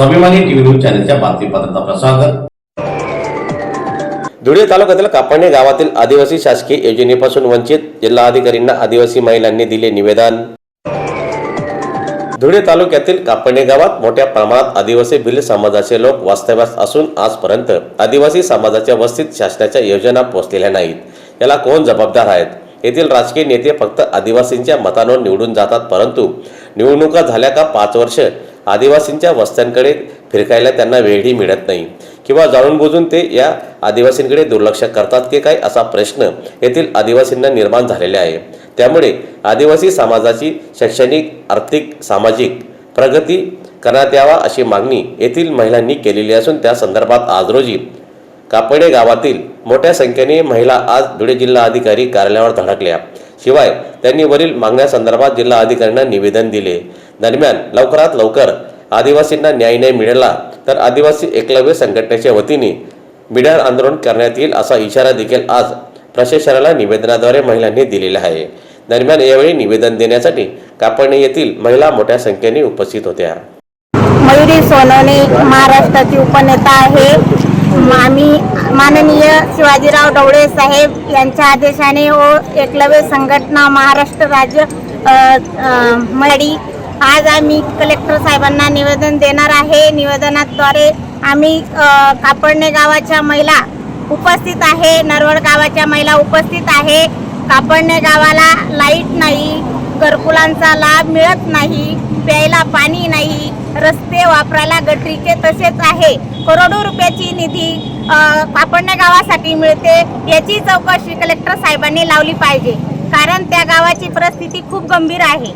स्वाभिमानी TV news चॅनलच्या बातमीपत्राचा आपलं धुळे तालुक्यातील कापडणे गावातील आदिवासी शासकीय योजनेपासून वंचित जिल्हाधिकारींना आदिवासी महिलांनी दिले निवेदन. धुळे तालुक्यातील कापडणे गावात मोठ्या प्रमाणात आदिवासी भिल्ल समाजाचे लोक वास्तव्यास असून आजपर्यंत आदिवासी समाजाच्या वस्तीत शासनाच्या योजना पोहोचलेल्या नाहीत. याला कोण जबाबदार आहेत? येथील राजकीय नेते फक्त आदिवासींच्या मतांवर निवडून जातात परंतु निवडणुका झाल्या का पाच वर्ष? आदिवासींच्या वस्त्यांकडे फिरकायला त्यांना वेळही मिळत नाही. किंवा जाणून बुजून ते या आदिवासींकडे दुर्लक्ष करतात की काय असा प्रश्न येथील आदिवासींना निर्माण झालेला आहे. त्यामुळे आदिवासी समाजाची शैक्षणिक आर्थिक सामाजिक प्रगती करण्यात यावा अशी मागणी येथील महिलांनी केलेली असून त्या संदर्भात आज रोजी कापडे गावातील मोठ्या संख्येने महिला आज धुळे जिल्हा अधिकारी कार्यालयावर धडकल्या. शिवाय त्यांनी वरील मागण्यासंदर्भात जिल्हा अधिकाऱ्यांना निवेदन दिले. दरम्यान लवकरात लवकर आदिवासींना न्याय नाही मिळाला तर आदिवासी एकलव्य संघटनेच्या वतीने बिडार आंदोलन करण्यात येईल असा इशारा देखील आज प्रशासनाला निवेदनाद्वारे महिलांनी दिलेला आहे. दरम्यान यावेळी निवेदन देण्यासाठी कापडणे येथील महिला मोठ्या संख्येने उपस्थित होत्या. मयुरी सोनवणे महाराष्ट्राची उपनेता आहे. आम्ही माननीय शिवाजीराव डवळे साहेब यांच्या आदेशाने व एकलव्य संघटना महाराष्ट्र राज्य मडी आज आम्ही कलेक्टर साहेबांना निवेदन देणार आहे. निवेदनाद्वारे आम्ही कापडणे गावाच्या महिला उपस्थित आहे. नरवड गावाच्या महिला उपस्थित आहे. कापडणे गावाला लाइट नाही घरकुलांचा लाभ मिळत नाही प्यायला पाणी नाही रस्ते वापरायला गटरीचे तसेच आहे. करोडो रुपयाची निधी कापडणे गावासाठी मिळते. याची चौकशी कलेक्टर साहेबांनी लावली पाहिजे. कारण त्या गावाची परिस्थिती खूप गंभीर आहे.